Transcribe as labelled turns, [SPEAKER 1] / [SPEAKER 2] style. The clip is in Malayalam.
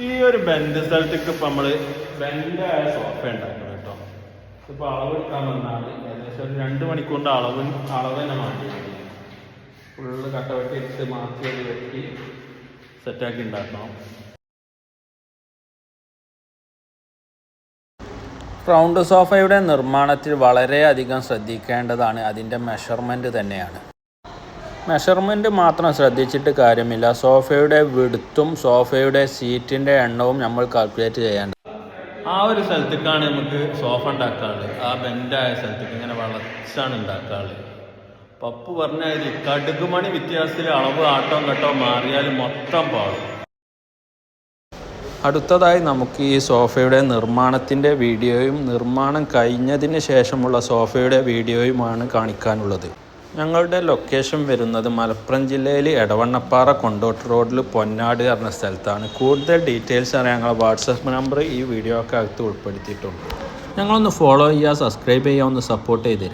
[SPEAKER 1] ഈ ഒരു ബെൻഡ് സ്ഥലത്തേക്ക് ഇപ്പൊ നമ്മൾ ബെൻഡായ സോഫ ഉണ്ടാക്കണം കേട്ടോ. ഇപ്പൊ അളവ് എടുക്കാൻ വന്നാൽ ഏകദേശം ഒരു രണ്ട് മണിക്കൂറിന്റെ അളവ് അളവ് തന്നെ മാറ്റി ഫുള്ള് കട്ട വെട്ടി എടുത്ത് മാറ്റി അത് വെട്ടി സെറ്റാക്കി ഉണ്ടാക്കണം.
[SPEAKER 2] റൗണ്ട് സോഫയുടെ നിർമ്മാണത്തിൽ വളരെയധികം ശ്രദ്ധിക്കേണ്ടതാണ്. അതിന്റെ മെഷർമെന്റ് തന്നെയാണ്. മെഷർമെന്റ് മാത്രം ശ്രദ്ധിച്ചിട്ട് കാര്യമില്ല. സോഫയുടെ വിടുത്തും സോഫയുടെ സീറ്റിന്റെ എണ്ണവും നമ്മൾ കാൽക്കുലേറ്റ് ചെയ്യേണ്ടത്
[SPEAKER 1] ആ ഒരു സ്ഥലത്തേക്കാണ് നമുക്ക് സോഫ ഉണ്ടാക്കാറുള്ളത് ആ ബെൻഡായ സ്ഥലത്തേക്ക് ഇങ്ങനെ വളച്ചാണ് ഉണ്ടാക്കാറുള്ളത് പപ്പ് കടുക് കടുകുമണി വ്യത്യാസത്തിൽ അളവ് ആട്ടോ കട്ടോ മാറിയാൽ മൊത്തം പാടും.
[SPEAKER 2] അടുത്തതായി നമുക്ക് ഈ സോഫയുടെ നിർമ്മാണത്തിന്റെ വീഡിയോയും നിർമ്മാണം കഴിഞ്ഞതിന് ശേഷമുള്ള സോഫയുടെ വീഡിയോയുമാണ് കാണിക്കാനുള്ളത്. ഞങ്ങളുടെ ലൊക്കേഷൻ വരുന്നത് മലപ്പുറം ജില്ലയിൽ എടവണ്ണപ്പാറ കൊണ്ടോട്ട് റോഡിൽ പൊന്നാട് എന്ന സ്ഥലത്താണ്. കൂടുതൽ ഡീറ്റെയിൽസ് അറിയാൻ ഞങ്ങളുടെ വാട്സപ്പ് നമ്പർ ഈ വീഡിയോ ഒക്കെ അകത്ത് ഉൾപ്പെടുത്തിയിട്ടുണ്ട്. ഞങ്ങളൊന്ന് ഫോളോ ചെയ്യുക സബ്സ്ക്രൈബ് ചെയ്യുക ഒന്ന് സപ്പോർട്ട് ചെയ്തു തരാം